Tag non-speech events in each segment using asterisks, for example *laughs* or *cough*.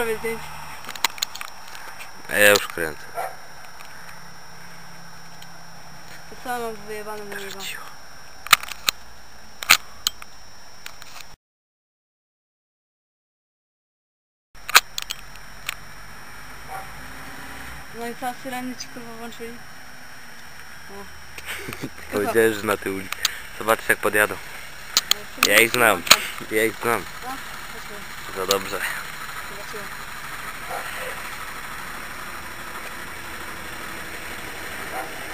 Prawie zdjęć. A ja już kręcę. To co mam wyjebane na niego? No i co, syreny ci kurwa włączyli? *laughs* Powiedziałeś, że na tył. Zobaczcie jak podjadą. Ale Ja ich znam. Ja ich znam. No, chodźmy, Za dobrze. zobaczymy. A,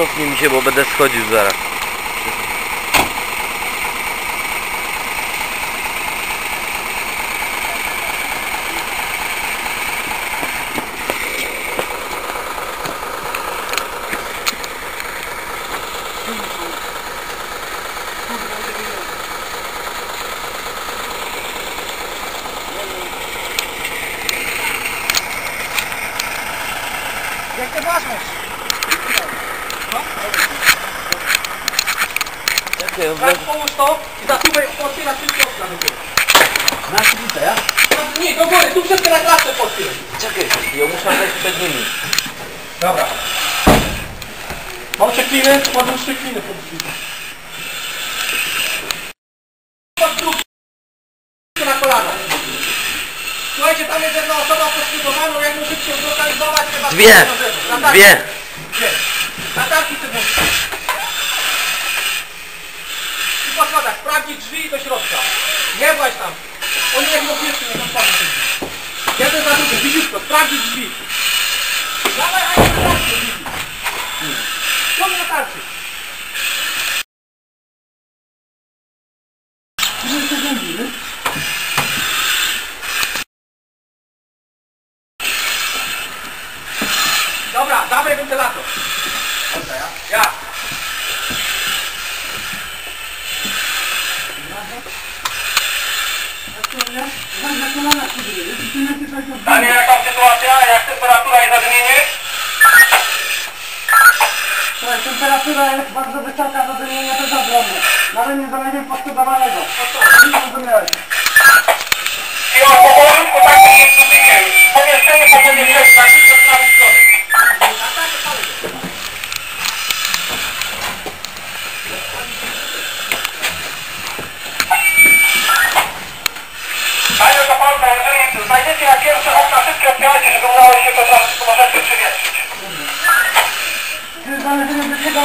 Cofnij mi się, bo będę schodził zaraz. Jak ty masz? Czekaj, Tak, połóż to i zasuwaj otwieram wszystkie okna do góry. Na chwilę, ja? No, Nie, do góry, tu wszystkie na klatce potwierdzę. Czekaj, ja muszę wejść przed nimi. Dobra. Mam przekliny, podłóż przekliny pod drzwi. Na kolana. Słuchajcie, tam jest jedna osoba poszkodowana, jak muszę się zlokalizować, chyba... Dwie! Dwie. Drzwi do środka. Nie właź tam. Oni jak mówią pierwszy, nie otworzą te drzwi. Jeden za drugim, widziutko, sprawdzić drzwi. Dawaj, a nie tarczy, drzwi. Co mi na tarczy? Dobra, dawaj wentylator. A nie jak tam sytuacja, jak temperatura i zadmienie? Słuchaj, temperatura jest bardzo wysoka, zadmienie też ogromne. No Nawet nie znajdziemy poszkodowanego. No tak nie rozumiałeś. I o pokoju, po takim jest Pomieszczenie po 26 się to tam możecie przywietrzyć. Gdy znaleziemy do tego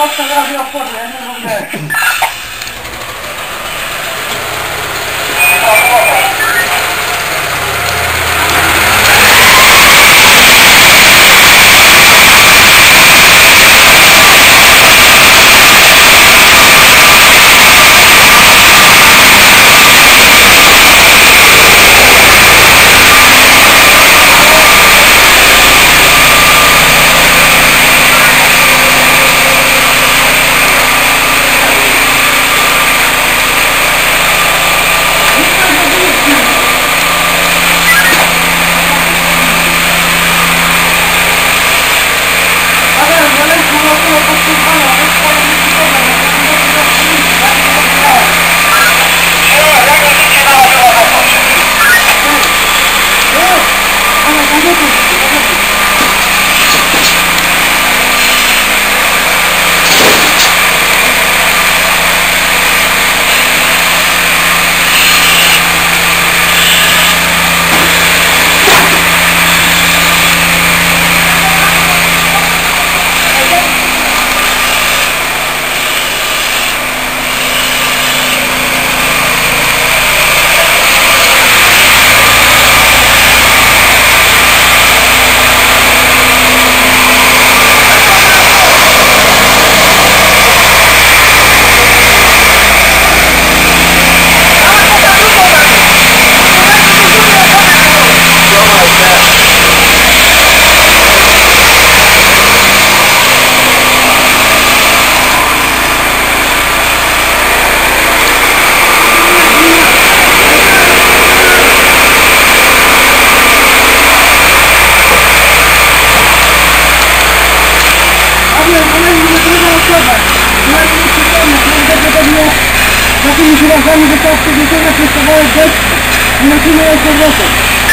собой взять начинается лето.